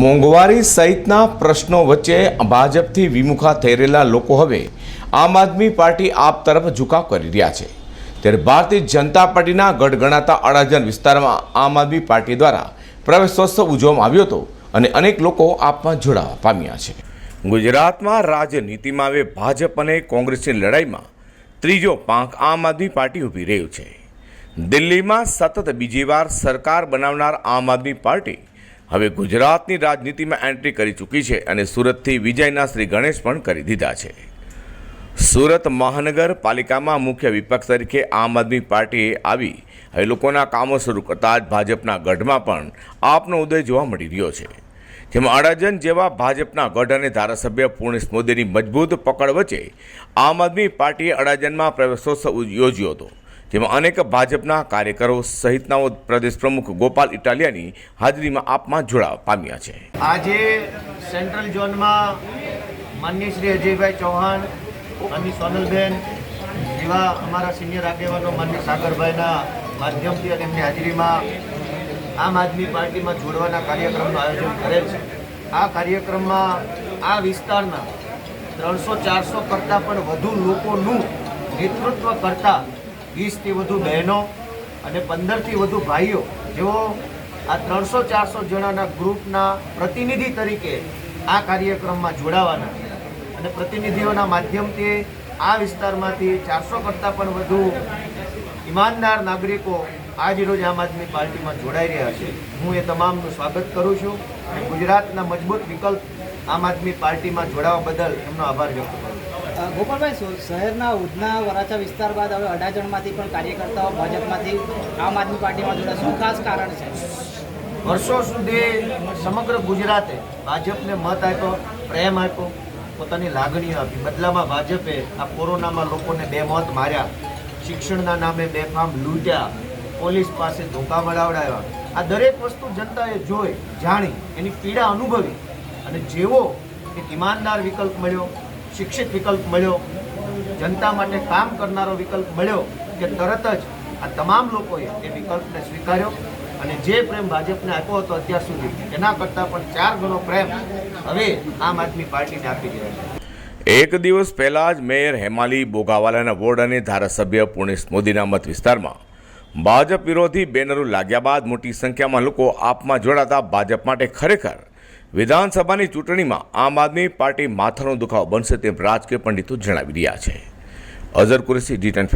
મોંઘવારી સહિતના પ્રશ્નો વચ્ચે ભાજપથી વિમુખા થઈ રહેલા લોકો હવે આમ આદમી પાર્ટી આપ તરફ ઝુકાવ કરી રહ્યા છે. ત્યારે ભારતીય જનતા પાર્ટીના ગઢ ગણાતા અડાજણ વિસ્તારમાં આમ આદમી પાર્ટી દ્વારા પ્રવેશોત્સવ ઉજવવામાં આવ્યો હતો અને અનેક લોકો આપમાં જોડાવા પામ્યા છે. ગુજરાતમાં રાજનીતિમાં હવે ભાજપ અને કોંગ્રેસની લડાઈમાં ત્રીજો પાંખ આમ આદમી પાર્ટી ઊભી રહ્યું છે. દિલ્હીમાં સતત બીજી વાર સરકાર બનાવનાર આમ આદમી પાર્ટી હવે ગુજરાતની રાજનીતિમાં એન્ટ્રી કરી ચૂકી છે અને સુરતથી વિજયના શ્રી ગણેશ પણ કરી દીધા છે. સુરત મહાનગરપાલિકામાં મુખ્ય વિપક્ષ તરીકે આમ આદમી પાર્ટીએ આવી. હવે લોકોના કામો શરૂ કરતાં જ ભાજપના ગઢમાં પણ આપનો ઉદય જોવા મળી રહ્યો છે. જેમાં અડાજન જેવા ભાજપના ગઢ અને ધારાસભ્ય પૂર્ણેશ મોદીની મજબૂત પકડ વચ્ચે આમ આદમી પાર્ટીએ અડાજનમાં પ્રવેશોત્સવ યોજ્યો હતો. જેમાં અનેક ભાજપના કાર્યકરો સહિતના પ્રદેશ પ્રમુખ ગોપાલ ઇટાલિયાની હાજરીમાં આપમાં જોડાવા પામ્યા છે. આજે સેન્ટ્રલ ઝોનમાં માનનીય શ્રી અજયભાઈ ચૌહાણ માનની સોનલબેન જેવા અમારા સિનિયર આગેવાનો માનની સાગરભાઈના માધ્યમથી અને એમની હાજરીમાં આમ આદમી પાર્ટીમાં જોડવાના કાર્યક્રમનું આયોજન કરેલ છે. આ કાર્યક્રમમાં આ વિસ્તારના ત્રણસો ચારસો કરતાં પણ વધુ લોકોનું નેતૃત્વ કરતા વીસથી વધુ બહેનો અને પંદરથી વધુ ભાઈઓ, જેઓ આ ત્રણસો ચારસો જણાના ગ્રુપના પ્રતિનિધિ તરીકે આ કાર્યક્રમમાં જોડાવાના છે. અને પ્રતિનિધિઓના માધ્યમથી આ વિસ્તારમાંથી ચારસો કરતાં પણ વધુ ઈમાનદાર નાગરિકો આજરોજ આમ આદમી પાર્ટીમાં જોડાઈ રહ્યા છે. હું એ તમામનું સ્વાગત કરું છું અને ગુજરાતના મજબૂત વિકલ્પ આમ આદમી પાર્ટીમાં જોડાવા બદલ એમનો આભાર વ્યક્ત કરું ગોપાલભાઈ શહેરના ઉધના, વરાછા વિસ્તાર બાદ હવે અડાજણમાંથી પણ કાર્યકર્તાઓ ભાજપમાંથી આમ આદમી પાર્ટીમાં જોડ્યા. શું ખાસ કારણ છે? વર્ષો સુધી સમગ્ર ગુજરાતે ભાજપને મત આપ્યો, પ્રેમ આપ્યો, પોતાની લાગણીઓ આપી. બદલામાં ભાજપે આ કોરોનામાં લોકોને બે મોત માર્યા. શિક્ષણના નામે બેફામ લૂંટ્યા. પોલીસ પાસે ધોકા મળાવડાવ્યા આ દરેક વસ્તુ જનતાએ જોઈ, જાણી, એની પીડા અનુભવી. અને જેવો એક ઈમાનદાર વિકલ્પ મળ્યો શિક્ષિત વિકલ્પ મળ્યો. જનતા માટે કામ કરનારો વિકલ્પ મળ્યો કે તરત જ આ તમામ લોકોએ એ વિકલ્પને સ્વીકાર્યો અને જે પ્રેમ ભાજપને આપ્યો હતો અત્યાર સુધી, એના કરતાં પણ ચાર ગણો પ્રેમ હવે આમ આદમી પાર્ટીને આપી રહ્યા છે. એક દિવસ પહેલાં જ મેયર હેમાલી બોગાવાલાના વોર્ડ અને ધારાસભ્ય પુણેશ મોદીના મત વિસ્તારમાં ભાજપ વિરોધી બેનરો લાગ્યા બાદ મોટી સંખ્યામાં લોકો આપમાં જોડાતા ભાજપ માટે ખરેખર વિધાનસભાની ચૂંટણીમાં આમ આદમી પાર્ટી માથાનો દુખાવો બનશે તેમ રાજકીય પંડિતો જણાવી રહ્યા છે. Azhar Qureshi D ten